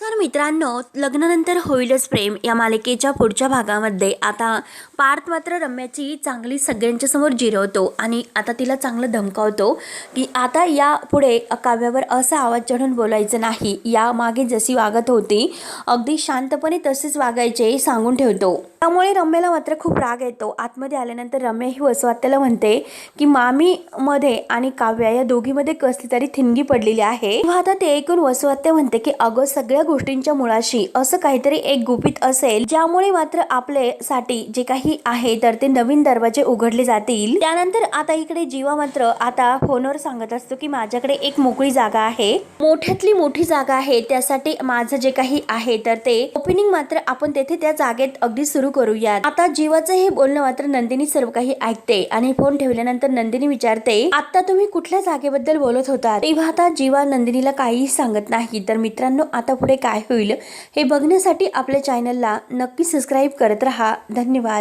तर मित्रांनो लग्नानंतर होईलच प्रेम या मालिकेच्या पुढच्या भागामध्ये. आता पार्थ मात्र रम्याची चांगली सगळ्यांच्या समोर जिरवतो आणि आता तिला चांगलं धमकावतो की आता या पुढे काव्यावर असा आवाज चढून बोलायचं नाही. या मागे जशी वागत होती अगदी शांतपणे तसेच वागायचे सांगून ठेवतो. त्यामुळे रम्याला मात्र खूप राग येतो. आतमध्ये आल्यानंतर रम्या ही वसवात्याला म्हणते की मामी मध्ये आणि काव्या या दोघीमध्ये कसली तरी थिणगी पडलेली आहे. आता ते ऐकून वसवात्या म्हणते की अगं सगळ्या गोष्टींच्या मुळाशी असं काहीतरी एक गुपित असेल ज्यामुळे मात्र आपले साठी जे काही आहे तर ते नवीन दरवाजे उघडले जातील. त्यानंतर आता इकडे जीवा मात्र आता फोनवर सांगत असतो की माझ्याकडे एक मोकळी जागा आहे. मोठ्यातली मोठी जागा आहे. त्यासाठी माझं जे काही आहे तर ते ओपनिंग मात्र आपण तेथे त्या जागेत अगदी सुरू करूयात. आता जीवाचं हे बोलणं मात्र नंदिनी सर्व काही ऐकते आणि फोन ठेवल्यानंतर नंदिनी विचारते आता तुम्ही कुठल्या जागेबद्दल बोलत होता तेव्हा आता जीवा नंदिनीला काहीही सांगत नाही. तर मित्रांनो आता पुढे काय होईल हे बघण्यासाठी आपल्या चॅनलला नक्की सबस्क्राईब करत रहा. धन्यवाद.